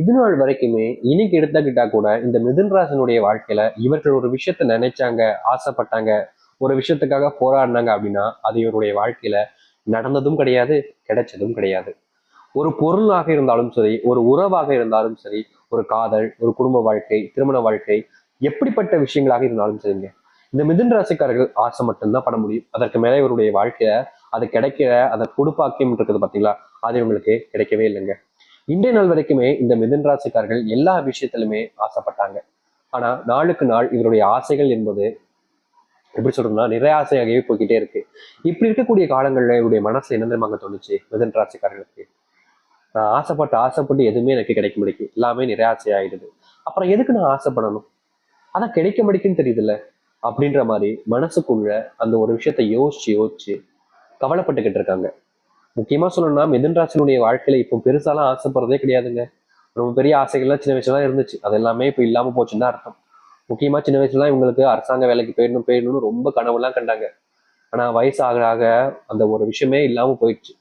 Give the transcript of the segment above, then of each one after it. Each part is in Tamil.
இது நாள் வரைக்குமே இன்னைக்கு எடுத்துக்கிட்டா கூட இந்த மிதுன்ராசனுடைய வாழ்க்கையில இவர்கள் ஒரு விஷயத்த நினைச்சாங்க ஆசைப்பட்டாங்க ஒரு விஷயத்துக்காக போராடினாங்க அப்படின்னா அது இவருடைய வாழ்க்கையில நடந்ததும் கிடையாது கிடைச்சதும் கிடையாது. ஒரு பொருளாக இருந்தாலும் சரி ஒரு உறவாக இருந்தாலும் சரி ஒரு காதல் ஒரு குடும்ப வாழ்க்கை திருமண வாழ்க்கை எப்படிப்பட்ட விஷயங்களாக இருந்தாலும் சரிங்க. இந்த மிதுன் ராசிக்காரர்கள் ஆசை மட்டும்தான் பண்ண முடியும். அதற்கு மேலே இவருடைய வாழ்க்கையில அது கிடைக்கிற அதை கொடுப்பாக்கியம் இருக்குது பார்த்தீங்களா அது இவங்களுக்கு கிடைக்கவே இல்லைங்க. இன்றைய நாள் வரைக்குமே இந்த மிதுன் ராசிக்காரர்கள் எல்லா விஷயத்திலுமே ஆசைப்பட்டாங்க. ஆனா நாளுக்கு நாள் இவருடைய ஆசைகள் என்பது எப்படி சொல்றோம்னா நிறைய ஆசையாகவே போய்கிட்டே இருக்கு. இப்படி இருக்கக்கூடிய காலங்கள்ல இவருடைய மனசு என்ன தெரியுமாங்க தோணுச்சு? மிதன் ராசிக்காரர்களுக்கு. நான் ஆசைப்பட்டு ஆசைப்பட்டு எதுவுமே எனக்கு கிடைக்க முடியும் எல்லாமே நிறைய ஆசையாயிடுது. அப்புறம் எதுக்கு நான் ஆசைப்படணும்? அதான் கிடைக்க முடிக்குன்னு தெரியுதுல்ல? அப்படின்ற மாதிரி மனசுக்குள்ள அந்த ஒரு விஷயத்த யோசிச்சு யோசிச்சு கவலைப்பட்டுக்கிட்டு இருக்காங்க. முக்கியமாக சொல்லணும்னா மிதன் ராசினுடைய வாழ்க்கையில இப்போ பெருசாலாம் ஆசைப்படுறதே கிடையாதுங்க. ரொம்ப பெரிய ஆசைகள்லாம் சின்ன வயசுல தான் இருந்துச்சு. அது எல்லாமே இப்போ இல்லாமல் போச்சுன்னு தான் அர்த்தம். முக்கியமாக சின்ன வயசுல இவங்களுக்கு அரசாங்க வேலைக்கு போயிடணும் போயிடணும்னு ரொம்ப கனவுலாம் கண்டாங்க. ஆனால் வயசு ஆக ஆக அந்த ஒரு விஷயமே இல்லாமல் போயிடுச்சு.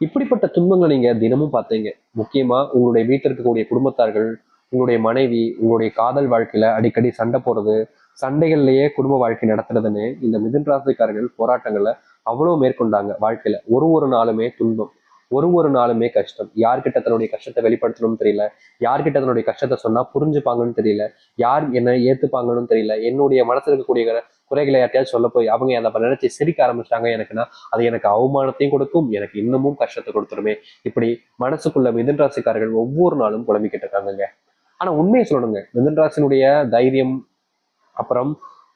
இப்படிப்பட்ட துன்பங்களை நீங்கள் தினமும் பார்த்தீங்க. முக்கியமாக உங்களுடைய வீட்டில் இருக்கக்கூடிய குடும்பத்தார்கள் உங்களுடைய மனைவி உங்களுடைய காதல் வாழ்க்கையில அடிக்கடி சண்டை போடுறது சண்டைகள்லயே குடும்ப வாழ்க்கை நடத்துறதுன்னு இந்த மிதுன் ராசிக்காரர்கள் போராட்டங்களை அவ்வளவு மேற்கொண்டாங்க வாழ்க்கையில. ஒரு ஒரு நாளுமே துன்பம். ஒரு ஒரு நாளுமே கஷ்டம். யார்கிட்ட தன்னுடைய கஷ்டத்தை வெளிப்படுத்தணும்னு தெரியல. யார்கிட்ட தன்னுடைய கஷ்டத்தை சொன்னா புரிஞ்சுப்பாங்கன்னு தெரியல. யார் என்ன ஏத்துப்பாங்கன்னு தெரியல. என்னுடைய மனசுல இருக்கக்கூடிய குறைகளை யார்ட்டையாவது சொல்ல போய் அவங்க அதை நினைச்சு சிரிக்க ஆரம்பிச்சிட்டாங்க எனக்குன்னா அது எனக்கு அவமானத்தையும் கொடுக்கும் எனக்கு இன்னமும் கஷ்டத்தை கொடுத்துருமே. இப்படி மனசுக்குள்ள மிதன் ராசிக்காரர்கள் ஒவ்வொரு நாளும் புலம்பிக்கிட்டு இருக்காங்கங்க. ஆனா உண்மையை சொல்லணுங்க. மிதன் ராசினுடைய தைரியம் அப்புறம்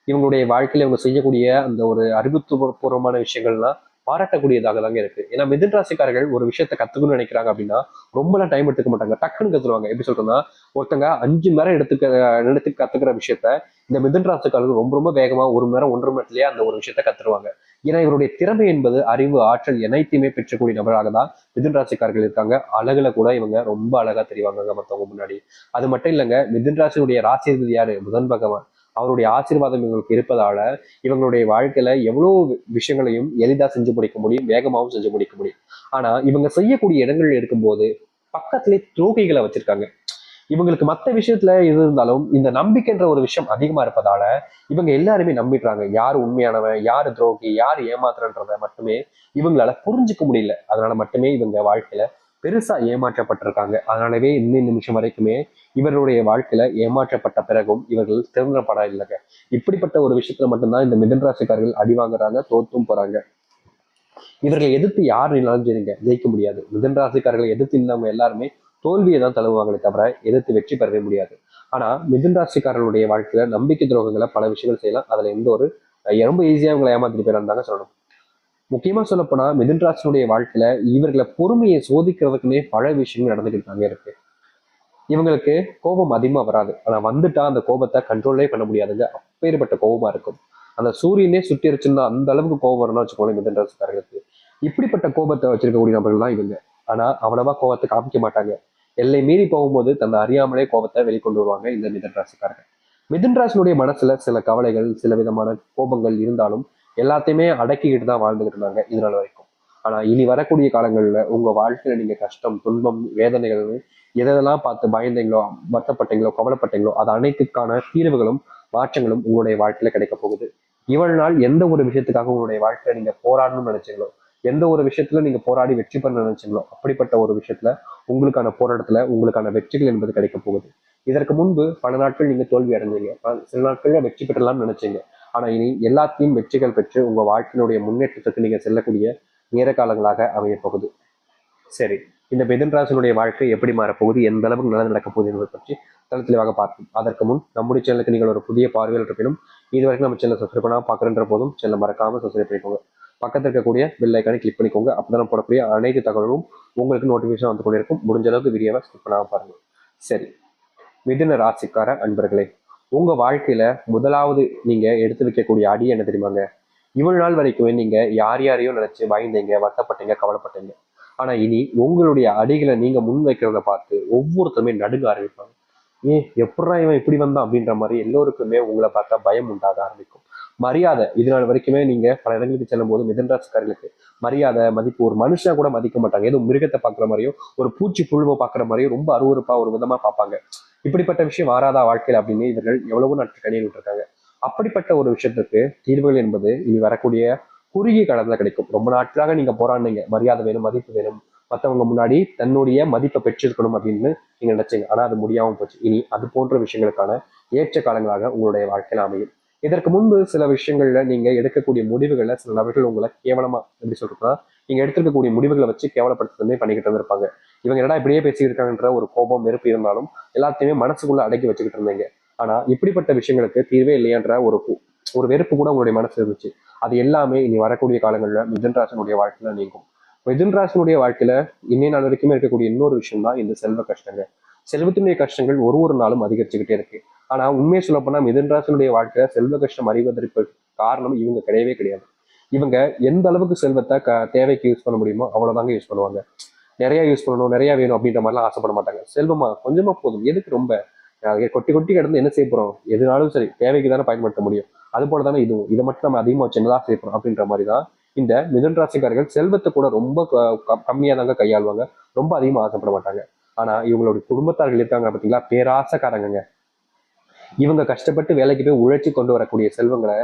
இவங்களுடைய வாழ்க்கையில் இவங்க செய்யக்கூடிய அந்த ஒரு அறிவுத்துவபூர்வமான விஷயங்கள்லாம் பாராட்டக்கூடியதாக தாங்க இருக்கு. ஏன்னா மிதன் ராசிக்காரர்கள் ஒரு விஷயத்த கத்துக்கணும்னு நினைக்கிறாங்க அப்படின்னா ரொம்பலாம் டைம் எடுத்துக்க மாட்டாங்க. டக்குன்னு கத்துருவாங்க. எப்படி சொல்றேன்னா ஒருத்தங்க அஞ்சு மணி நேரம் எடுத்துக்க எடுத்து கத்துக்கிற விஷயத்த இந்த மிதன் ராசிக்காரர்கள் ரொம்ப ரொம்ப வேகமா ஒரு மணி நேரம் ஒன்றரை மணி நேரத்திலேயே அந்த ஒரு விஷயத்த கத்துருவாங்க. ஏன்னா இவருடைய திறமை என்பது அறிவு ஆற்றல் அனைத்தையுமே பெற்றக்கூடிய நபராக தான் மிதுன் ராசிக்காரர்கள் இருக்காங்க. அழகுல கூட இவங்க ரொம்ப அழகா தெரிவாங்க மற்றவங்க முன்னாடி. அது மட்டும் இல்லைங்க மிதுன் ராசியுடைய ராசி யாரு? புதன் பகவான். அவருடைய ஆசீர்வாதம் இவங்களுக்கு இருப்பதால இவங்களுடைய வாழ்க்கையில எவ்வளவு விஷயங்களையும் எளிதா செஞ்சு முடிக்க முடியும் வேகமாகவும் செஞ்சு முடிக்க முடியும். ஆனா இவங்க செய்யக்கூடிய இடங்கள் இருக்கும்போது பக்கத்திலே துரோகிகளை வச்சிருக்காங்க. இவங்களுக்கு மற்ற விஷயத்துல எது இருந்தாலும் இந்த நம்பிக்கைன்ற ஒரு விஷயம் அதிகமா இருப்பதால இவங்க எல்லாருமே நம்பிடுறாங்க. யார் உண்மையானவன் யார் துரோகி யார் ஏமாத்துறன்றத மட்டுமே இவங்களால புரிஞ்சுக்க முடியல. அதனால மட்டுமே இவங்க வாழ்க்கையில பெருசா ஏமாற்றப்பட்டிருக்காங்க. அதனாலவே இந்த நிமிஷம் வரைக்குமே இவர்களுடைய வாழ்க்கையில ஏமாற்றப்பட்ட பிறகும் இவர்கள் திறந்தப்பட இல்லைங்க. இப்படிப்பட்ட ஒரு விஷயத்துல மட்டும்தான் இந்த மிதன் ராசிக்காரர்கள் அடி வாங்குறாங்க தோத்தும் போறாங்க. இவர்களை எதிர்த்து யார் நின்னாலும் சரிங்க ஜெயிக்க முடியாது. மிதன் ராசிக்காரர்களை எதிர்த்து இல்லாம எல்லாருமே தோல்வியை தான் தழுவுவாங்களே தவிர எதிர்த்து வெற்றி பெறவே முடியாது. ஆனா மிதுன் ராசிக்காரர்களுடைய வாழ்க்கையில நம்பிக்கை துரோகங்களை பல விஷயங்கள் செய்யலாம். அதுல எந்த ஒரு ரொம்ப ஈஸியா அவங்களை ஏமாத்திட்டு தாங்க சொல்லணும். முக்கியமாக சொல்லப்போனால் மிதுன் வாழ்க்கையில் வாழ்க்கையில இவர்களை பொறுமையை சோதிக்கிறதுக்குன்னே பல விஷயங்கள் நடந்துக்கிட்டு இருக்கு. இவங்களுக்கு கோபம் அதிகமாக வராது. ஆனால் வந்துட்டா அந்த கோபத்தை கண்ட்ரோலே பண்ண முடியாதுங்க. அப்பேற்பட்ட கோபமாக இருக்கும். அந்த சூரியனே சுட்டிருச்சுன்னா அந்த அளவுக்கு கோபம் வரணும்னு வச்சுக்கோங்க மிதன் ராசிக்காரர்களுக்கு இப்படிப்பட்ட கோபத்தை வச்சிருக்கக்கூடிய நபர்கள் தான் இவங்க. ஆனால் அவ்வளவா கோபத்தை காமிக்க மாட்டாங்க. எல்லை மீறி போகும்போது தன்னை அறியாமலே கோபத்தை வெளிக்கொண்டு வருவாங்க இந்த மிதன் ராசிக்காரர்கள் மிதன் ராசினுடைய மனசுல சில கவலைகள் சில விதமான கோபங்கள் இருந்தாலும் எல்லாத்தையுமே அடக்கிக்கிட்டு தான் வாழ்ந்துகிட்டு இருந்தாங்க இது நாள் வரைக்கும். ஆனா இனி வரக்கூடிய காலங்கள்ல உங்க வாழ்க்கையில நீங்க கஷ்டம் துன்பம் வேதனைகள் எதெல்லாம் பார்த்து பயந்தீங்களோ வருத்தப்பட்டீங்களோ கவலைப்பட்டீங்களோ அது அனைத்துக்கான தீர்வுகளும் மாற்றங்களும் உங்களுடைய வாழ்க்கையில கிடைக்க போகுது. இவ்வளவு நாள் எந்த ஒரு விஷயத்துக்காக உங்களுடைய வாழ்க்கையில நீங்க போராடணும்னு நினைச்சீங்களோ எந்த ஒரு விஷயத்துல நீங்க போராடி வெற்றி பண்ண நினைச்சீங்களோ அப்படிப்பட்ட ஒரு விஷயத்துல உங்களுக்கான போராட்டத்துல உங்களுக்கான வெற்றிகள் என்பது கிடைக்க போகுது. இதற்கு முன்பு பல நாட்கள் நீங்க தோல்வி அடைஞ்சீங்க சில நாட்கள்ல வெற்றி பெற்றலாம்னு நினைச்சீங்க. ஆனால் இனி எல்லாத்தையும் வெற்றிகள் பெற்று உங்கள் வாழ்க்கையினுடைய முன்னேற்றத்துக்கு நீங்கள் செல்லக்கூடிய நேர காலங்களாக அமையப்போகுது சரி இந்த மிதன்ராசனுடைய வாழ்க்கை எப்படி மாறப்போகுது? எந்த அளவுக்கு நல்லது நடக்கப் போகுது என்பதை பற்றி தள பார்ப்போம். அதற்கு முன் நம்முடைய சேனலுக்கு நீங்கள் ஒரு புதிய பார்வையில் இருப்பினும் இது வரைக்கும் நம்ம சேனல் சப்ஸ்கிரைப் பண்ணால் பார்க்குறன்ற போதும் சேனல் மறக்காமல் சப்ஸ்கிரைப் பண்ணிக்கோங்க. பக்கத்தில் இருக்கக்கூடிய பெல் ஐக்கானை கிளிக் பண்ணிக்கோங்க. அப்பதான் போடக்கூடிய அனைத்து தகவலும் உங்களுக்கு நோட்டிஃபிகேஷன் வந்து கொண்டிருக்கும். முடிஞ்ச அளவுக்கு வீடியோவை ஸ்கிப் பண்ணாமல் பாருங்கள் சரி மிதுன ராசிக்கார அன்பர்களே உங்க வாழ்க்கையில முதலாவது நீங்க எடுத்து வைக்கக்கூடிய அடி என்ன தெரியுமாங்க? இவ்வளவு நாள் வரைக்குமே நீங்க யார் யாரையும் நினைச்சு பயந்தீங்க வருத்தப்பட்டீங்க கவலைப்பட்டீங்க. ஆனா இனி உங்களுடைய அடிகளை நீங்க முன் வைக்கிறத பார்த்து ஒவ்வொருத்தருமே நடுங்க ஆரம்பிப்பாங்க. ஏன் எப்படா இவன் இப்படி வந்தான் அப்படின்ற மாதிரி எல்லோருக்குமே உங்களை பார்த்தா பயம் உண்டாக ஆரம்பிக்கும். மரியாதை இது நாள் வரைக்குமே நீங்க பல இடங்களுக்கு செல்லும் போது மரியாதை மதிப்பு ஒரு மனுஷனா கூட மதிக்க மாட்டாங்க. ஏதோ மிருகத்தை பார்க்குற மாதிரியும் ஒரு பூச்சி புழுவை பார்க்குற மாதிரியும் ரொம்ப அருவருப்பா ஒரு விதமா பார்ப்பாங்க. இப்படிப்பட்ட விஷயம் வாராதா வாழ்க்கையில் அப்படின்னு இவர்கள் எவ்வளவோ நாட்கள் கணியில் விட்டுருக்காங்க அப்படிப்பட்ட ஒரு விஷயத்துக்கு தீர்வுகள் என்பது இனி வரக்கூடிய குறுகிய கடந்த கிடைக்கும். ரொம்ப நாட்களாக நீங்க போராடினீங்க. மரியாதை வேணும் மதிப்பு வேணும். மற்றவங்க முன்னாடி தன்னுடைய மதிப்பை பெற்றிருக்கணும் அப்படின்னு நீங்க நினைச்சீங்க. ஆனா அது முடியாமல் போச்சு. இனி அது போன்ற விஷயங்களுக்கான ஏற்ற காலங்களாக உங்களுடைய வாழ்க்கையில் அமையும். இதற்கு முன்பு சில விஷயங்கள்ல நீங்க எடுக்கக்கூடிய முடிவுகளை சில நபர்கள் உங்களை கேவலமா எப்படி சொல்றதுன்னா நீங்க எடுத்திருக்கக்கூடிய முடிவுகளை வச்சு கேவலப்படுத்துறதே பண்ணிக்கிட்டு இருந்திருப்பாங்க. இவங்க என்னடா இப்படியே பேசியிருக்காங்கன்ற ஒரு கோபம் வெறுப்பு இருந்தாலும் எல்லாத்தையுமே மனசுக்குள்ள அடக்கி வச்சுக்கிட்டு இருந்தீங்க. ஆனா இப்படிப்பட்ட விஷயங்களுக்கு தீர்வே இல்லையான்ற ஒரு ஒரு வெறுப்பு கூட உங்களுடைய மனசு இருந்துச்சு. அது எல்லாமே இனி வரக்கூடிய காலங்களில் மிதுன்ராசனுடைய வாழ்க்கையில நீங்கும். மிதுன்ராசனுடைய வாழ்க்கையில இன்னைய நாள் வரைக்குமே இருக்கக்கூடிய இன்னொரு விஷயம் தான் இந்த செல்வ கஷ்டங்கள். செல்வத்தினுடைய கஷ்டங்கள் ஒரு ஒரு நாளும் அதிகரிச்சுக்கிட்டே இருக்கு. ஆனா உண்மையை சொல்ல போனா மிதுன் வாழ்க்கையில செல்வ கஷ்டம் அறிவதற்கு காரணம் இவங்க கிடையவே கிடையாது. இவங்க எந்த அளவுக்கு செல்வத்தை க தேவைக்கு யூஸ் பண்ண முடியுமோ அவ்வளோதாங்க யூஸ் பண்ணுவாங்க. நிறைய யூஸ் பண்ணணும் நிறைய வேணும் அப்படின்ற மாதிரிலாம் ஆசைப்பட மாட்டாங்க. செல்வமா கொஞ்சமா போதும். எதுக்கு ரொம்ப? கொட்டி கொட்டி கிடந்து என்ன செய்ய போறோம்? எதுனாலும் சரி தேவைக்கு தானே பயன்படுத்த முடியும். அது போல தானே இதுவும். இதை மட்டும் நம்ம அதிகமாக சின்னதாக என்னதான் செய்ய போறோம் அப்படின்ற மாதிரி தான் இந்த மிதன் ராசிக்காரர்கள் செல்வத்தை கூட ரொம்ப க- தாங்க கையாளுவாங்க. ரொம்ப அதிகமாக ஆசைப்பட மாட்டாங்க. ஆனா இவங்களுடைய குடும்பத்தார்கள் இருக்காங்க பார்த்தீங்களா பேராசைக்காரங்க இவங்க கஷ்டப்பட்டு வேலைக்கு போய் உழைச்சி கொண்டு வரக்கூடிய செல்வங்களை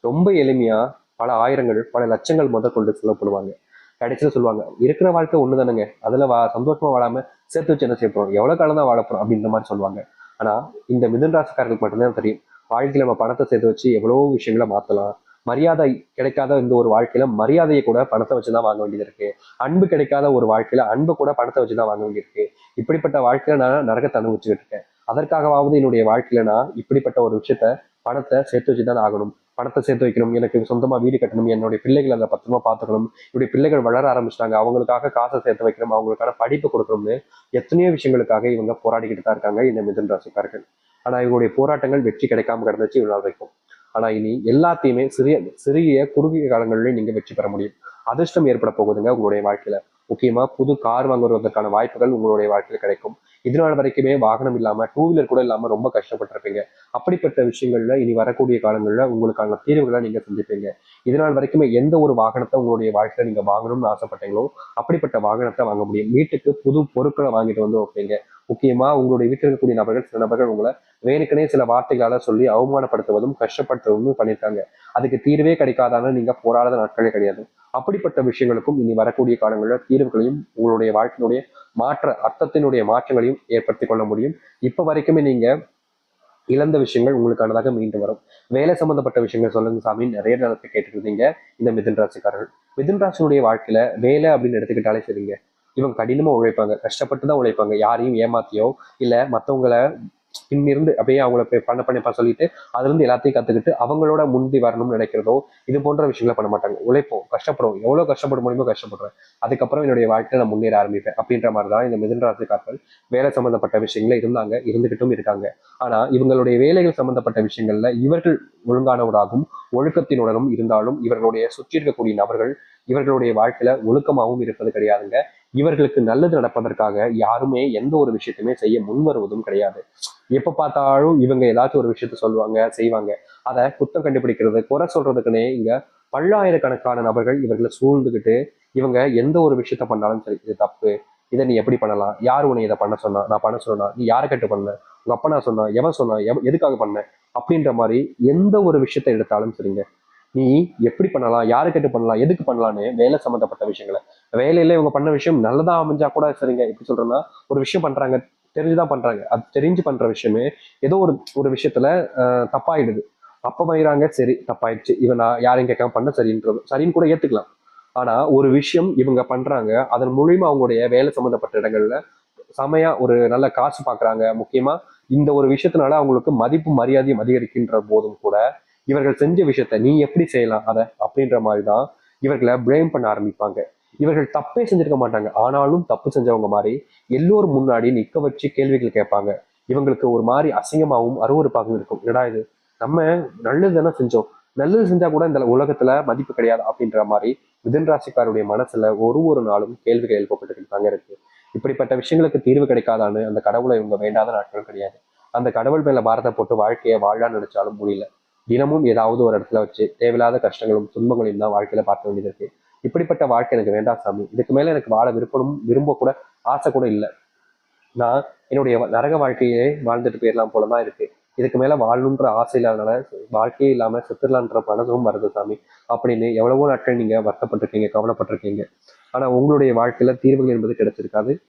ரொம்ப எளிமையா பல ஆயிரங்கள் பல லட்சங்கள் முதற்கொண்டு சொல்லப்படுவாங்க. கடைசியில் சொல்லுவாங்க இருக்கிற வாழ்க்கை ஒன்று தானுங்க அதில் வா சந்தோஷமாக வாழாமல் சேர்த்து வச்சு என்ன செய்ய எவ்வளோ எவ்வளவு காலம் தான் வாழப்போறோம் அப்படின்ற மாதிரி சொல்லுவாங்க. ஆனால் இந்த மிதுன் ராசிக்காரர்களுக்கு மட்டும்தான் தெரியும். வாழ்க்கையில் நம்ம பணத்தை சேர்த்து வச்சு எவ்வளவோ விஷயங்களை மாற்றலாம் மரியாதை கிடைக்காத இந்த ஒரு வாழ்க்கையில மரியாதையை கூட பணத்தை வச்சுதான் வாங்க வேண்டியது இருக்கு. அன்பு கிடைக்காத ஒரு வாழ்க்கையில அன்பு கூட பணத்தை வச்சுதான் வாங்க வேண்டியிருக்கு இப்படிப்பட்ட வாழ்க்கையில நான் நரகத்தை அனுபவிச்சுக்கிட்டு இருக்கேன். அதற்காகவாவது என்னுடைய வாழ்க்கையில நான் இப்படிப்பட்ட ஒரு விஷயத்த பணத்தை சேர்த்து வச்சுதான் ஆகணும். பணத்தை சேர்த்து வைக்கணும் எனக்கு சொந்தமாக வீடு கட்டணும் என்னுடைய பிள்ளைகளை அதை பத்திரமா பார்த்துக்கணும் இப்படி பிள்ளைகள் வளர ஆரம்பிச்சிட்டாங்க அவங்களுக்காக காசை சேர்த்து வைக்கணும் அவங்களுக்கான படிப்பு கொடுக்கணும்னு எத்தனையோ விஷயங்களுக்காக இவங்க போராடிக்கிட்டு தான் இருக்காங்க இந்த மிதன் ராசிக்காரர்கள். ஆனால் இவங்களுடைய போராட்டங்கள் வெற்றி கிடைக்காம கிடந்துச்சு இவ்வளோ நாள் வரைக்கும். இனி எல்லாத்தையுமே சிறிய சிறிய குறுகிய காலங்களிலே நீங்கள் வெற்றி பெற முடியும். அதிர்ஷ்டம் ஏற்பட போகுதுங்க உங்களுடைய வாழ்க்கையில். முக்கியமா புது கார் வாங்குவதற்கான வாய்ப்புகள் உங்களுடைய வாழ்க்கையில கிடைக்கும். இது நாள் வரைக்குமே வாகனம் இல்லாம டூ வீலர் கூட இல்லாம ரொம்ப கஷ்டப்பட்டிருப்பீங்க. அப்படிப்பட்ட விஷயங்கள்ல இனி வரக்கூடிய காலங்களில் உங்களுக்கான தீர்வுகளை நீங்க சந்திப்பீங்க. இது நாள் வரைக்குமே எந்த ஒரு வாகனத்தை உங்களுடைய வாழ்க்கையில நீங்க வாங்கணும்னு ஆசைப்பட்டீங்களோ அப்படிப்பட்ட வாகனத்தை வாங்க முடியும். வீட்டுக்கு புது பொருட்களை வாங்கிட்டு வந்து வைப்பீங்க. முக்கியமா உங்களுடைய வீட்டில் இருக்கக்கூடிய நபர்கள் சில நபர்கள் உங்களை வேணுக்கனே சில வார்த்தைகளால சொல்லி அவமானப்படுத்துவதும் கஷ்டப்படுத்துவதும் பண்ணியிருக்காங்க. அதுக்கு தீர்வே கிடைக்காதான்னு நீங்க போராடாத நாட்களே கிடையாது. அப்படிப்பட்ட விஷயங்களுக்கும் இனி வரக்கூடிய காலங்களில் தீர்வுகளையும் உங்களுடைய வாழ்க்கையினுடைய மாற்ற அர்த்தத்தினுடைய மாற்றங்களையும் ஏற்படுத்தி கொள்ள முடியும். இப்போ வரைக்குமே நீங்க இழந்த விஷயங்கள் உங்களுக்கானதாக மீண்டும் வரும். வேலை சம்பந்தப்பட்ட விஷயங்கள் சொல்லுங்க சாமி. நிறைய நேரத்தை கேட்டுருந்தீங்க இந்த மிதின் ராசிக்காரர்கள். மிதன் ராசினுடைய வாழ்க்கையில வேலை அப்படின்னு எடுத்துக்கிட்டாலே சரிங்க. இவங்க கடினமா உழைப்பாங்க. கஷ்டப்பட்டு தான் உழைப்பாங்க. யாரையும் ஏமாத்தியோ இல்ல மத்தவங்கள பின்னிருந்து அப்படியே அவங்கள போய் பண்ண பண்ண சொல்லிட்டு அதுலேருந்து எல்லாத்தையும் கற்றுக்கிட்டு அவங்களோட முந்தி வரணும்னு நினைக்கிறதோ இது போன்ற விஷயங்களை பண்ண மாட்டாங்க. உழைப்போம் கஷ்டப்படுவோம். எவ்வளோ கஷ்டப்பட முடியுமோ கஷ்டப்படுறேன். அதுக்கப்புறம் என்னுடைய வாழ்க்கையை நான் முன்னேற ஆரம்பிப்பேன் அப்படின்ற மாதிரி தான் இந்த மிதன் ராசிக்காரர்கள் வேலை சம்மந்தப்பட்ட விஷயங்கள இருந்தாங்க இருந்துகிட்டும் இருக்காங்க. ஆனால் இவங்களுடைய வேலைகள் சம்மந்தப்பட்ட விஷயங்கள்ல இவர்கள் ஒழுங்கானவராகவும் ஒழுக்கத்தினுடனும் இருந்தாலும் இவர்களுடைய சுற்றி இருக்கக்கூடிய நபர்கள் இவர்களுடைய வாழ்க்கையில ஒழுக்கமாகவும் இருப்பது கிடையாதுங்க. இவர்களுக்கு நல்லது நடப்பதற்காக யாருமே எந்த ஒரு விஷயத்தையுமே செய்ய முன்வருவதும் கிடையாது. எப்ப பார்த்தாலும் இவங்க ஏதாச்சும் ஒரு விஷயத்த சொல்லுவாங்க செய்வாங்க. அதை குத்தம் கண்டுபிடிக்கிறது குறை சொல்றதுக்குன்னே இங்க பல்லாயிரக்கணக்கான நபர்கள் இவர்களை சூழ்ந்துகிட்டு இவங்க எந்த ஒரு விஷயத்த பண்ணாலும் சரி இது தப்பு இதை நீ எப்படி பண்ணலாம் யார் உன்னை இதை பண்ண சொன்னா நான் பண்ண சொன்னா நீ யாரை கட்டு பண்ண உங்க அப்பா நான் சொன்னா எவன் சொன்னா எவ- எதுக்காக பண்ண அப்படின்ற மாதிரி எந்த ஒரு விஷயத்தை எடுத்தாலும் சரிங்க. நீ எப்படி பண்ணலாம் யாரு கேட்டு பண்ணலாம் எதுக்கு பண்ணலான்னு வேலை சம்மந்தப்பட்ட விஷயங்களை. வேலையில இவங்க பண்ண விஷயம் நல்லதா அமைஞ்சா கூட சரிங்க எப்படி சொல்றேன்னா ஒரு விஷயம் பண்றாங்க தெரிஞ்சுதான் பண்றாங்க. அது தெரிஞ்சு பண்ற விஷயமே ஏதோ ஒரு ஒரு விஷயத்துல தப்பாயிடுது. அப்ப பயிறாங்க சரி தப்பாயிடுச்சு. இவன் நான் யாரையும் கேட்காம பண்ண சரின்றது சரின்னு கூட ஏத்துக்கலாம். ஆனா ஒரு விஷயம் இவங்க பண்றாங்க அதன் மூலியமா அவங்களுடைய வேலை சம்மந்தப்பட்ட இடங்கள்ல செமையா ஒரு நல்ல காசு பாக்குறாங்க. முக்கியமா இந்த ஒரு விஷயத்தினால அவங்களுக்கு மதிப்பு மரியாதையும் அதிகரிக்கின்ற போதும் கூட இவர்கள் செஞ்ச விஷயத்த நீ எப்படி செய்யலாம் அதை அப்படின்ற மாதிரி தான் இவர்களை பிளேம் பண்ண ஆரம்பிப்பாங்க. இவர்கள் தப்பே செஞ்சிருக்க மாட்டாங்க. ஆனாலும் தப்பு செஞ்சவங்க மாதிரி எல்லோரும் முன்னாடி நிற்க வச்சு கேள்விகள் கேட்பாங்க. இவங்களுக்கு ஒரு மாதிரி அசிங்கமாகவும் அருவருப்பாகவும் இருக்கும். என்னடா இது? நம்ம நல்லது தானே செஞ்சோம். நல்லது செஞ்சா கூட இந்த உலகத்துல மதிப்பு கிடையாது அப்படின்ற மாதிரி மிதன் ராசிக்காருடைய மனசுல ஒரு ஒரு நாளும் கேள்விகள் எழுப்பப்பட்டு தாங்க இருக்கு. இப்படிப்பட்ட விஷயங்களுக்கு தீர்வு கிடைக்காதான்னு அந்த கடவுளை இவங்க வேண்டாத நாட்கள் கிடையாது. அந்த கடவுள் மேல பாரத்தை போட்டு வாழ்க்கையை வாழான்னு நினைச்சாலும் முடியல. தினமும் ஏதாவது ஒரு இடத்துல வச்சு தேவையில்லாத கஷ்டங்களும் துன்பங்களையும் தான் வாழ்க்கையில பார்க்க வேண்டியது இருக்கு. இப்படிப்பட்ட வாழ்க்கை எனக்கு வேண்டாம் சாமி. இதுக்கு மேல எனக்கு வாழ விருப்பமும் விரும்ப கூட ஆசை கூட இல்லை. நான் என்னுடைய நரக வாழ்க்கையே வாழ்ந்துட்டு போயிடலாம் போலதான் இருக்கு. இதுக்கு மேல வாழணுன்ற ஆசை இல்லாதனால வாழ்க்கையே இல்லாம செத்துடலான்ற மனதும் வருது சாமி. அப்படின்னு எவ்வளவோ நாட்கள் நீங்க வருத்தப்பட்டிருக்கீங்க கவலைப்பட்டிருக்கீங்க. ஆனா உங்களுடைய வாழ்க்கையில தீர்வுகள் என்பது கிடைச்சிருக்காது.